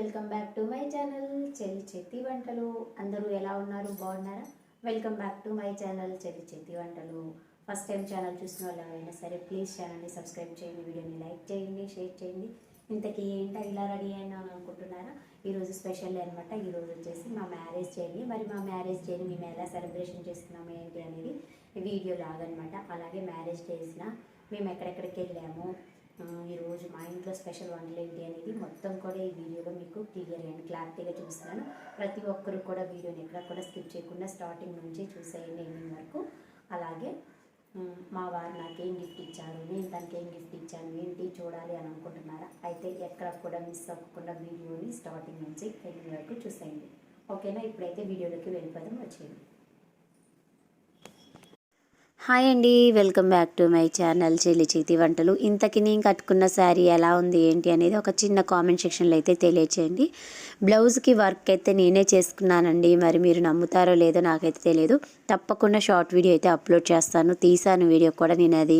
Welcome back to my channel. చెల్లి చేతి వంటలు. అందరూ ఎలా ఉన్నారు? బాగున్నారా? Welcome back to my channel చెల్లి చేతి వంటలు. ఫస్ట్ టైం ఛానల్ చూసిన వాళ్ళు ఎవరైనా సరే ప్లీజ్ ఛానల్ని సబ్స్క్రైబ్ చేయండి వీడియోని లైక్ చేయండి షేర్ చేయండి. ఇంతకీ ఏంటో? ఇలా రెడీ అయినా అనుకుంటున్నారా? ఈరోజు స్పెషల్ అనమాట ఈరోజు వచ్చేసి మా మ్యారేజ్ చేయండి మరి మా మ్యారేజ్ చేయని మేము ఎలా సెలబ్రేషన్ చేసుకున్నాము ఏంటి అనేది వీడియో లాగనమాట అలాగే మ్యారేజ్ చేసిన మేము ఎక్కడెక్కడికి వెళ్ళాము ఈరోజు మా ఇంట్లో స్పెషల్ వంటలు ఏంటి అనేది మొత్తం కూడా ఈ వీడియోలో మీకు క్లియర్ అండ్ క్లారిటీగా చూపిస్తున్నాను. ప్రతి ఒక్కరు కూడా వీడియోని ఎక్కడ కూడా స్కిప్ చేయకుండా స్టార్టింగ్ నుంచి చూసేయండి ఎండింగ్ వరకు. అలాగే మా వారు నాకేం గిఫ్ట్ ఇచ్చారు నేను తనకి ఏం గిఫ్ట్ ఇచ్చాను ఏంటి చూడాలి అని అనుకుంటున్నారా? అయితే ఎక్కడ కూడా మిస్ అవ్వకుండా వీడియోని స్టార్టింగ్ నుంచి ఎండింగ్ వరకు చూసేయండి. ఓకేనా ఇప్పుడైతే వీడియోలోకి వెళ్ళిపోదాం వచ్చేయండి. హాయ్ అండి welcome back to my channel చెల్లి చేతి వంటలు. ఇంతకి నేను కట్టుకున్న శారీ ఎలా ఉంది ఏంటి అనేది ఒక చిన్న కామెంట్ సెక్షన్లో అయితే తెలియచేయండి. బ్లౌజ్కి వర్క్ అయితే నేనే చేసుకున్నానండి. మరి మీరు నమ్ముతారో లేదో నాకైతే తెలియదు తప్పకుండా షార్ట్ వీడియో అయితే అప్లోడ్ చేస్తాను. తీసాను వీడియో కూడా నేను అది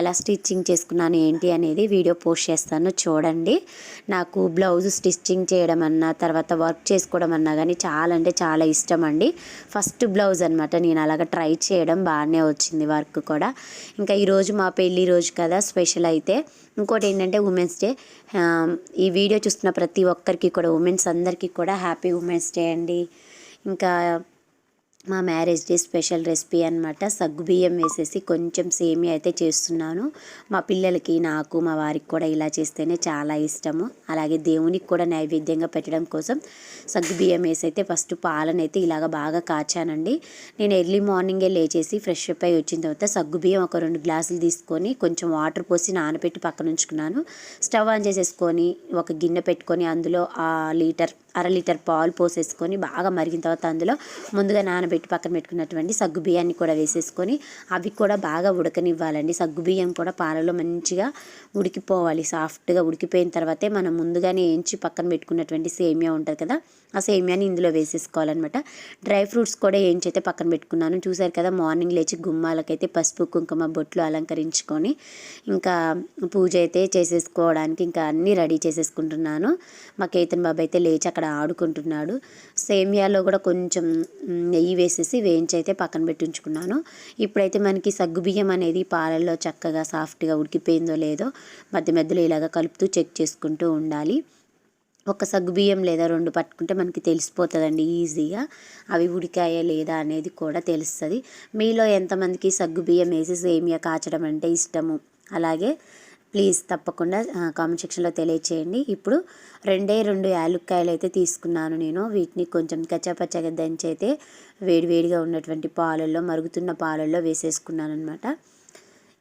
ఎలా స్టిచ్చింగ్ చేసుకున్నాను ఏంటి అనేది వీడియో పోస్ట్ చేస్తాను. చూడండి. నాకు బ్లౌజ్ స్టిచ్చింగ్ చేయడం అన్నా తర్వాత వర్క్ చేసుకోవడం అన్నా కానీ చాలా అంటే చాలా ఇష్టం అండి. ఫస్ట్ బ్లౌజ్ అనమాట నేను అలాగ ట్రై చేయడం బాగానే వచ్చింది. వర్క్ కూడా. ఇంకా ఈరోజు మా పెళ్ళి రోజు కదా స్పెషల్ అయితే. ఇంకోటి ఏంటంటే ఉమెన్స్ డే. ఈ వీడియో చూస్తున్న ప్రతి ఒక్కరికి కూడా ఉమెన్స్ అందరికీ కూడా హ్యాపీ ఉమెన్స్ డే అండి. ఇంకా మా మ్యారేజ్ డే స్పెషల్ రెసిపీ అనమాట సగ్గుబియ్యం వేసేసి కొంచెం సేమియా అయితే చేస్తున్నాను. మా పిల్లలకి నాకు మా వారికి కూడా ఇలా చేస్తేనే చాలా ఇష్టము. అలాగే దేవునికి కూడా నైవేద్యంగా పెట్టడం కోసం సగ్గుబియ్యం వేసి అయితే ఫస్ట్ పాలను అయితే ఇలాగ బాగా కాచానండి. నేను ఎర్లీ మార్నింగే లేచేసి ఫ్రెష్ అప్ అయి వచ్చిన తర్వాత సగ్గుబియ్యం ఒక రెండు గ్లాసులు తీసుకొని కొంచెం వాటర్ పోసి నానబెట్టి పక్కన ఉంచుకున్నాను. స్టవ్ ఆన్ చేసేసుకొని ఒక గిన్నె పెట్టుకొని అందులో ఆ లీటర్ అర లీటర్ పాలు పోసేసుకొని బాగా మరిగిన తర్వాత అందులో ముందుగా నానబెట్టి పక్కన పెట్టుకున్నటువంటి సగ్గు బియ్యాన్ని కూడా వేసేసుకొని అవి కూడా బాగా ఉడకనివ్వాలండి. సగ్గు బియ్యం కూడా పాలలో మంచిగా ఉడికిపోవాలి. సాఫ్ట్గా ఉడికిపోయిన తర్వాతే మనం ముందుగానే వేయించి పక్కన పెట్టుకున్నటువంటి సేమియా ఉంటుంది కదా ఆ సేమియాని ఇందులో వేసేసుకోవాలన్నమాట. డ్రై ఫ్రూట్స్ కూడా ఏంచైతే పక్కన పెట్టుకున్నాను చూసారు కదా మార్నింగ్ లేచి గుమ్మాలకైతే పసుపు కుంకుమ బొట్లు అలంకరించుకొని ఇంకా పూజ అయితే చేసేసుకోవడానికి ఇంకా అన్నీ రెడీ చేసేసుకుంటున్నాను. మా కేతన్ బాబు అయితే లేచి అక్కడ ఆడుకుంటున్నాడు. సేమియాలో కూడా కొంచెం నెయ్యి వేసేసి వేయించి అయితే పక్కన పెట్టించుకున్నాను. ఇప్పుడైతే మనకి సగ్గుబియ్యం అనేది పాలల్లో చక్కగా సాఫ్ట్గా ఉడికిపోయిందో లేదో మధ్య మధ్యలో ఇలాగ కలుపుతూ చెక్ చేసుకుంటూ ఉండాలి. ఒక సగ్గుబియ్యం లేదా రెండు పట్టుకుంటే మనకి తెలిసిపోతుందండి ఈజీగా. అవి ఉడికాయా లేదా అనేది కూడా తెలుస్తుంది. మీలో ఎంతమందికి సగ్గుబియ్యం వేసి సేమియా కాచడం అంటే ఇష్టము? అలాగే ప్లీజ్ తప్పకుండా కామెంట్ సెక్షన్లో తెలియచేయండి. ఇప్పుడు రెండే రెండు యాలుక్కాయలు అయితే తీసుకున్నాను నేను. వీటిని కొంచెం కచ్చాపచ్చగా దంచి అయితే వేడివేడిగా ఉన్నటువంటి పాలల్లో మరుగుతున్న పాలల్లో వేసేసుకున్నాను అనమాట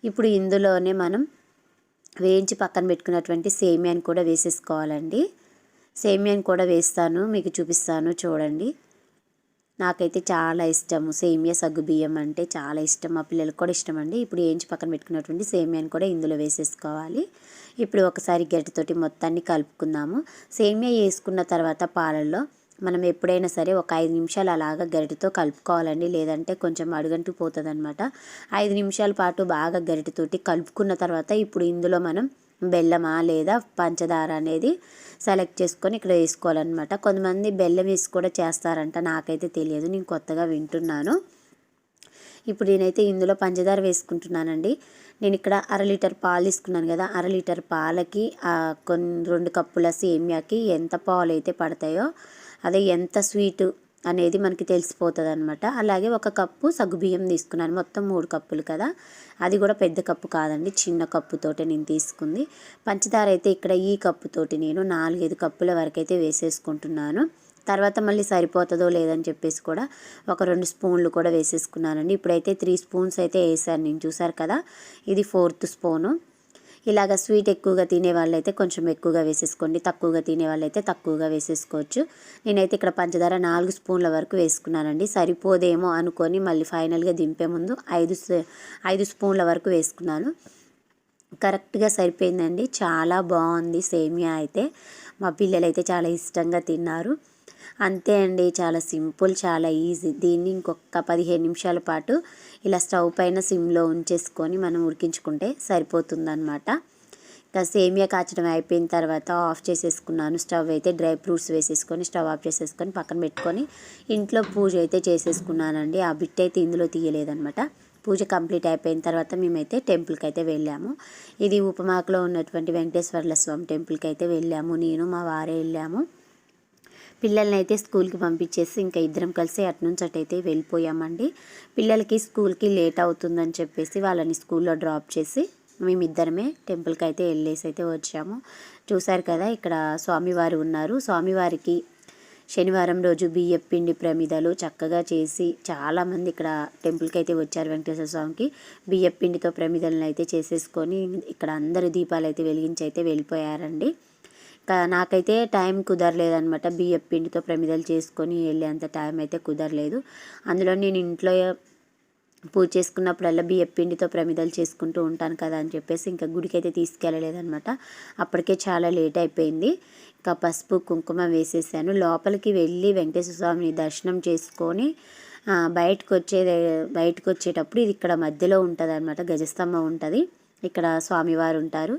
ఇప్పుడు ఇందులోనే మనం వేయించి పక్కన పెట్టుకున్నటువంటి సేమియాని కూడా వేసేసుకోవాలండి. సేమియాని కూడా వేస్తాను మీకు చూపిస్తాను చూడండి. నాకైతే చాలా ఇష్టము. సేమియా సగ్గు బియ్యం అంటే చాలా ఇష్టం. మా పిల్లలకు కూడా ఇష్టం అండి ఇప్పుడు ఏంచి పక్కన పెట్టుకున్నటువంటి సేమియాని కూడా ఇందులో వేసేసుకోవాలి. ఇప్పుడు ఒకసారి గరిటతోటి మొత్తాన్ని కలుపుకుందాము. సేమియా వేసుకున్న తర్వాత పాలల్లో మనం ఎప్పుడైనా సరే ఒక ఐదు నిమిషాలు అలాగా గరిటతో కలుపుకోవాలండి. లేదంటే కొంచెం అడుగంటు పోతుంది అనమాట ఐదు నిమిషాల పాటు బాగా గరిటతోటి కలుపుకున్న తర్వాత ఇప్పుడు ఇందులో మనం బెల్లమా లేదా పంచదార అనేది సెలెక్ట్ చేసుకొని ఇక్కడ వేసుకోవాలన్నమాట. కొంతమంది బెల్లం వేసి కూడా చేస్తారంట నాకైతే తెలియదు నేను కొత్తగా వింటున్నాను. ఇప్పుడు నేనైతే ఇందులో పంచదార వేసుకుంటున్నానండి. నేను ఇక్కడ అర లీటర్ పాలు తీసుకున్నాను కదా అర లీటర్ పాలకి కొన్ని రెండు కప్పుల సేమియాకి ఎంత పాలు అయితే పడతాయో అదే ఎంత స్వీట్ అనేది మనకి తెలిసిపోతుంది అనమాట అలాగే ఒక కప్పు సగ్గుబియ్యం తీసుకున్నాను. మొత్తం మూడు కప్పులు కదా. అది కూడా పెద్ద కప్పు కాదండి. చిన్న కప్పుతోటి నేను తీసుకుంది. పంచదార అయితే ఇక్కడ ఈ కప్పుతోటి నేను నాలుగైదు కప్పుల వరకైతే వేసేసుకుంటున్నాను. తర్వాత మళ్ళీ సరిపోతుందో లేదని చెప్పేసి కూడా ఒక రెండు స్పూన్లు కూడా వేసేసుకున్నానండి. ఇప్పుడైతే త్రీ స్పూన్స్ అయితే వేసాను నేను. చూసారు కదా? ఇది ఫోర్త్ స్పూను. ఇలాగ స్వీట్ ఎక్కువగా తినే వాళ్ళైతే కొంచెం ఎక్కువగా వేసేసుకోండి. తక్కువగా తినే వాళ్ళైతే తక్కువగా వేసేసుకోవచ్చు. నేనైతే ఇక్కడ పంచదార నాలుగు స్పూన్ల వరకు వేసుకున్నానండి. సరిపోదేమో అనుకొని మళ్ళీ ఫైనల్గా దింపే ముందు ఐదు ఐదు స్పూన్ల వరకు వేసుకున్నాను. కరెక్ట్గా సరిపోయిందండి. చాలా బాగుంది సేమియా అయితే. మా పిల్లలు అయితే చాలా ఇష్టంగా తిన్నారు. అంతే అండి చాలా సింపుల్ చాలా ఈజీ. దీన్ని ఇంకొక పదిహేను నిమిషాల పాటు ఇలా స్టవ్ పైన సిమ్లో ఉంచేసుకొని మనం ఉడికించుకుంటే సరిపోతుందన్నమాట. ఇంకా సేమియా కాచడం అయిపోయిన తర్వాత ఆఫ్ చేసేసుకున్నాను. స్టవ్ అయితే డ్రై ఫ్రూట్స్ వేసేసుకొని స్టవ్ ఆఫ్ చేసేసుకొని పక్కన పెట్టుకొని ఇంట్లో పూజ అయితే చేసేసుకున్నానండి. ఆ బిట్ అయితే ఇందులో తీయలేదనమాట పూజ కంప్లీట్ అయిపోయిన తర్వాత మేమైతే టెంపుల్కి అయితే వెళ్ళాము. ఇది ఉపమాకలో ఉన్నటువంటి వెంకటేశ్వర్ల స్వామి టెంపుల్కి అయితే వెళ్ళాము. నేను మా వారే వెళ్ళాము. పిల్లల్ని అయితే స్కూల్కి పంపించేసి ఇంకా ఇద్దరం కలిసి అటు నుంచి అటైతే వెళ్ళిపోయామండి. పిల్లలకి స్కూల్కి లేట్ అవుతుందని చెప్పేసి వాళ్ళని స్కూల్లో డ్రాప్ చేసి మేమిద్దరమే టెంపుల్కి అయితే వెళ్ళేసి అయితే వచ్చాము. చూశారు కదా ఇక్కడ స్వామివారు ఉన్నారు. స్వామివారికి శనివారం రోజు బియ్యం పిండి ప్రమిదలు చక్కగా చేసి చాలామంది ఇక్కడ టెంపుల్కి అయితే వచ్చారు వెంకటేశ్వర స్వామికి. బియ్యం పిండితో ప్రమిదలను అయితే చేసేసుకొని ఇక్కడ అందరు దీపాలు అయితే వెలిగించి అయితే వెళ్ళిపోయారండి. నాకైతే టైం కుదరలేదనమాట బియ్యం పిండితో ప్రమిదలు చేసుకొని వెళ్ళేంత టైం అయితే కుదరలేదు. అందులో నేను ఇంట్లో పూజ చేసుకున్నప్పుడల్లా బియ్యం పిండితో ప్రమిదలు చేసుకుంటూ ఉంటాను కదా అని చెప్పేసి ఇంకా గుడికి అయితే తీసుకెళ్ళలేదనమాట అప్పటికే చాలా లేట్ అయిపోయింది. ఇంకా పసుపు కుంకుమ వేసేసాను. లోపలికి వెళ్ళి వెంకటేశ్వర స్వామిని దర్శనం చేసుకొని బయటకు వచ్చే బయటకు వచ్చేటప్పుడు ఇది ఇక్కడ మధ్యలో ఉంటుంది అనమాట గజస్తంభం ఉంటుంది. ఇక్కడ స్వామివారు ఉంటారు.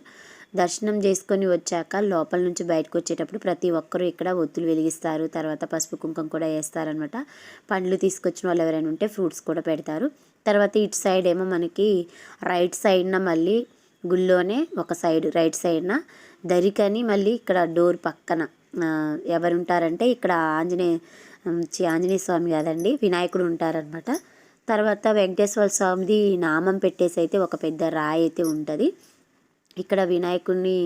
దర్శనం చేసుకొని వచ్చాక లోపల నుంచి బయటకు వచ్చేటప్పుడు ప్రతి ఒక్కరూ ఇక్కడ ఒత్తులు వెలిగిస్తారు. తర్వాత పసుపు కుంకుమ కూడా వేస్తారనమాట పండ్లు తీసుకొచ్చిన వాళ్ళు ఎవరైనా ఉంటే ఫ్రూట్స్ కూడా పెడతారు. తర్వాత ఇటు సైడ్ ఏమో మనకి రైట్ సైడ్న మళ్ళీ గుళ్ళోనే ఒక సైడ్ రైట్ సైడ్న దరికని మళ్ళీ ఇక్కడ డోర్ పక్కన. ఎవరు ఉంటారంటే ఇక్కడ ఆంజనేయ ఆంజనేయ స్వామి కాదండి వినాయకుడు ఉంటారనమాట తర్వాత వెంకటేశ్వర స్వామిది నామం పెట్టేసి అయితే ఒక పెద్ద రాయి అయితే ఉంటుంది. ఇక్కడ వినాయకుడిని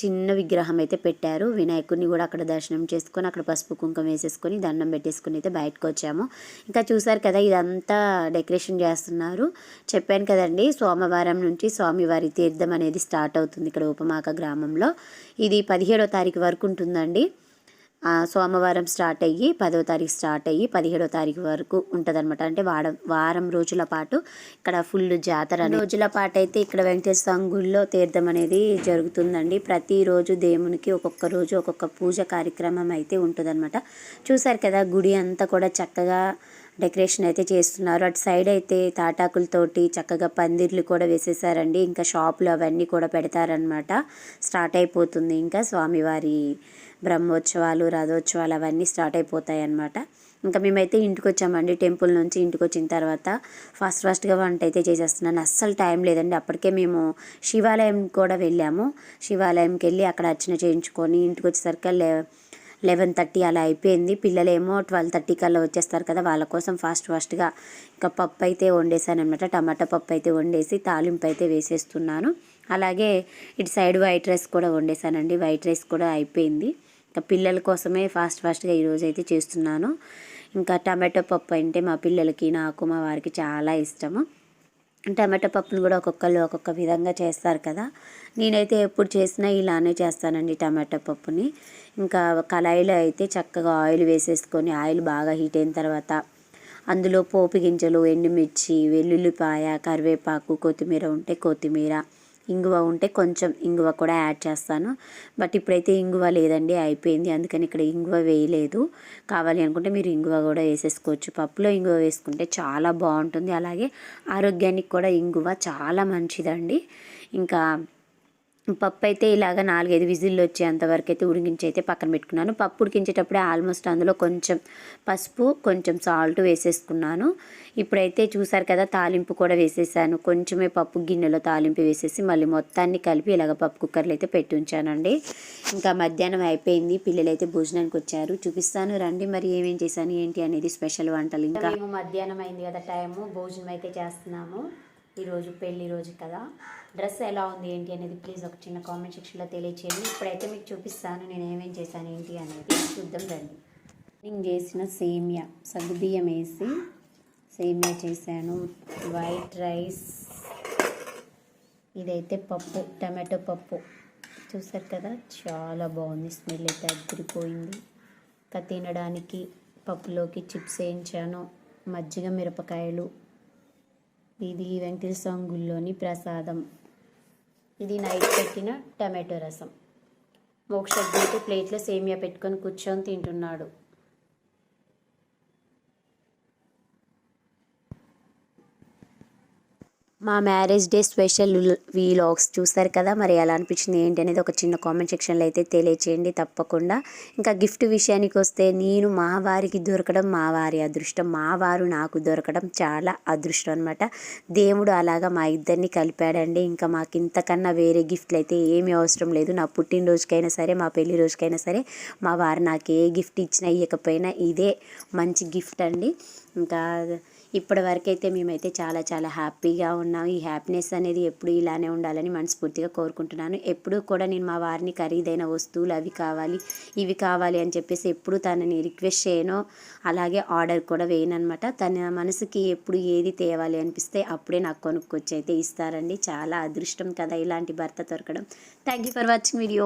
చిన్న విగ్రహం అయితే పెట్టారు. వినాయకుడిని కూడా అక్కడ దర్శనం చేసుకొని అక్కడ పసుపు కుంకుమ వేసేసుకొని దండం పెట్టేసుకొని అయితే బయటకు వచ్చాము. ఇంకా చూసారు కదా ఇదంతా డెకరేషన్ చేస్తున్నారు. చెప్పాను కదండి సోమవారం నుంచి స్వామివారి తీర్థం అనేది స్టార్ట్ అవుతుంది ఇక్కడ ఉపమాక గ్రామంలో. ఇది పదిహేడో తారీఖు వరకు ఉంటుందండి. సోమవారం స్టార్ట్ అయ్యి పదో తారీఖు స్టార్ట్ అయ్యి పదిహేడో తారీఖు వరకు ఉంటుందన్నమాట. అంటే వారం వారం రోజుల పాటు ఇక్కడ ఫుల్ జాతర రోజుల పాటు అయితే ఇక్కడ వెంకటేశ్వర స్వామి గుడిలో తీర్థం అనేది జరుగుతుందండి. ప్రతిరోజు దేవునికి ఒక్కొక్క రోజు ఒక్కొక్క పూజ కార్యక్రమం అయితే ఉంటుందన్నమాట. చూసారు కదా గుడి అంతా కూడా చక్కగా డెకరేషన్ అయితే చేస్తున్నారు. అటు సైడ్ అయితే తాటాకులతోటి చక్కగా పందిర్లు కూడా వేసేసారండి. ఇంకా షాపులు అవన్నీ కూడా పెడతారనమాట స్టార్ట్ అయిపోతుంది. ఇంకా స్వామివారి బ్రహ్మోత్సవాలు రథోత్సవాలు అవన్నీ స్టార్ట్ అయిపోతాయి అన్నమాట ఇంకా మేమైతే ఇంటికి వచ్చామండి టెంపుల్ నుంచి ఇంటికి వచ్చిన తర్వాత ఫాస్ట్ ఫాస్ట్గా వంట అయితే చేసేస్తున్నాను. అస్సలు టైం లేదండి. అప్పటికే మేము శివాలయం కూడా వెళ్ళాము. శివాలయంకి వెళ్ళి అక్కడ అర్చన చేయించుకొని ఇంటికి వచ్చేసరికి లే లెవెన్ థర్టీ అలా అయిపోయింది. పిల్లలేమో ట్వెల్వ్ థర్టీ కల్లా వచ్చేస్తారు కదా వాళ్ళ కోసం ఫాస్ట్ ఫాస్ట్గా ఇంకా పప్పు అయితే వండేసాను అనమాట టమాటా పప్పు అయితే వండేసి తాలింపు అయితే వేసేస్తున్నాను. అలాగే ఇటు సైడ్ వైట్ రైస్ కూడా వండేసానండి. వైట్ రైస్ కూడా అయిపోయింది. ఇంకా పిల్లల కోసమే ఫాస్ట్ ఫాస్ట్గా ఈరోజు అయితే చేస్తున్నాను. ఇంకా టమాటో పప్పు అంటే మా పిల్లలకి నాకు మా వారికి చాలా ఇష్టము. టమాటా పప్పును కూడా ఒక్కొక్కరు ఒక్కొక్క విధంగా చేస్తారు కదా. నేనైతే ఎప్పుడు చేసినా ఇలానే చేస్తానండి టమాటా పప్పుని. ఇంకా కళాయిలో అయితే చక్కగా ఆయిల్ వేసేసుకొని ఆయిల్ బాగా హీట్ అయిన తర్వాత అందులో పోపు గింజలు ఎండుమిర్చి వెల్లుల్లిపాయ కరివేపాకు కొత్తిమీర ఉంటే కొత్తిమీర ఇంగువ ఉంటే కొంచెం ఇంగువ కూడా యాడ్ చేస్తాను. బట్ ఇప్పుడైతే ఇంగువ లేదండి అయిపోయింది. అందుకని ఇక్కడ ఇంగువ వేయలేదు. కావాలి అనుకుంటే మీరు ఇంగువ కూడా వేసేసుకోవచ్చు. పప్పులో ఇంగువ వేసుకుంటే చాలా బాగుంటుంది. అలాగే ఆరోగ్యానికి కూడా ఇంగువ చాలా మంచిదండి. ఇంకా పప్పు అయితే ఇలాగ నాలుగైదు విజిల్లు వచ్చేంత వరకు అయితే ఉడికించి అయితే పక్కన పెట్టుకున్నాను. పప్పు ఉడికించేటప్పుడే ఆల్మోస్ట్ అందులో కొంచెం పసుపు కొంచెం సాల్ట్ వేసేసుకున్నాను. ఇప్పుడైతే చూసారు కదా తాలింపు కూడా వేసేసాను. కొంచెమే పప్పు గిన్నెలో తాలింపు వేసేసి మళ్ళీ మొత్తాన్ని కలిపి ఇలాగ పప్పు కుక్కర్లో అయితే పెట్టి ఉంచానండి. ఇంకా మధ్యాహ్నం అయిపోయింది పిల్లలు అయితే భోజనానికి వచ్చారు. చూపిస్తాను రండి మరి ఏమేం చేశాను ఏంటి అనేది స్పెషల్ వంటలు ఇంకా. మేము మధ్యాహ్నం అయింది కదా టైము భోజనం అయితే చేస్తున్నాము. ఈరోజు పెళ్ళి రోజు కదా. డ్రెస్ ఎలా ఉంది ఏంటి అనేది ప్లీజ్ ఒక చిన్న కామెంట్ సెక్షన్లో తెలియచేయండి. ఇప్పుడైతే మీకు చూపిస్తాను నేను ఏమేం చేశాను ఏంటి అనేది. చూద్దాం రండి. నేను చేసిన సేమియా సగ్గుబియ్యం వేసి సేమియా చేశాను. వైట్ రైస్ ఇదైతే పప్పు టమాటో పప్పు. చూసారు కదా చాలా బాగుంది. స్మెల్ అయితే అద్దరిపోయింది ఇంకా తినడానికి పప్పులోకి చిప్స్ వేయించాను. మజ్జిగ మిరపకాయలు. ఇది వెంకటేశ్వర స్వామి గుళ్ళోని ప్రసాదం. ఇది నైట్ పెట్టిన టమాటో రసం. మోక్ష అయితే ప్లేట్లో సేమియా పెట్టుకొని కూర్చొని తింటున్నాడు. మా మ్యారేజ్ డే స్పెషల్ వీలాగ్స్ చూస్తారు కదా మరి ఎలా అనిపించింది ఏంటి అనేది ఒక చిన్న కామెంట్ సెక్షన్లో అయితే తెలియచేయండి తప్పకుండా. ఇంకా గిఫ్ట్ విషయానికి వస్తే నేను మా వారికి దొరకడం మా వారి అదృష్టం మా వారు నాకు దొరకడం చాలా అదృష్టం అనమాట దేవుడు అలాగా మా ఇద్దరిని కలిపాడండి. ఇంకా మాకు ఇంతకన్నా వేరే గిఫ్ట్లు అయితే ఏమీ అవసరం లేదు. నా పుట్టినరోజుకైనా సరే మా పెళ్ళి రోజుకైనా సరే మా వారు నాకు ఏ గిఫ్ట్ ఇచ్చినా ఇవ్వకపోయినా ఇదే మంచి గిఫ్ట్ అండి. ఇంకా ఇప్పటి వరకు అయితే మేమైతే చాలా చాలా హ్యాపీగా ఉన్నాం. ఈ హ్యాపీనెస్ అనేది ఎప్పుడు ఇలానే ఉండాలని మనస్ఫూర్తిగా కోరుకుంటున్నాను. ఎప్పుడు కూడా నేను మా వారిని ఖరీదైన వస్తువులు అవి కావాలి ఇవి కావాలి అని చెప్పేసి ఎప్పుడు తనని రిక్వెస్ట్ చేయను. అలాగే ఆర్డర్ కూడా వేయనమాట తన మనసుకి ఎప్పుడు ఏది తేవాలి అనిపిస్తే అప్పుడే నాకు కొనుక్కొచ్చి అయితే ఇస్తారండి. చాలా అదృష్టం కదా ఇలాంటి భర్త దొరకడం. Thank you for watching video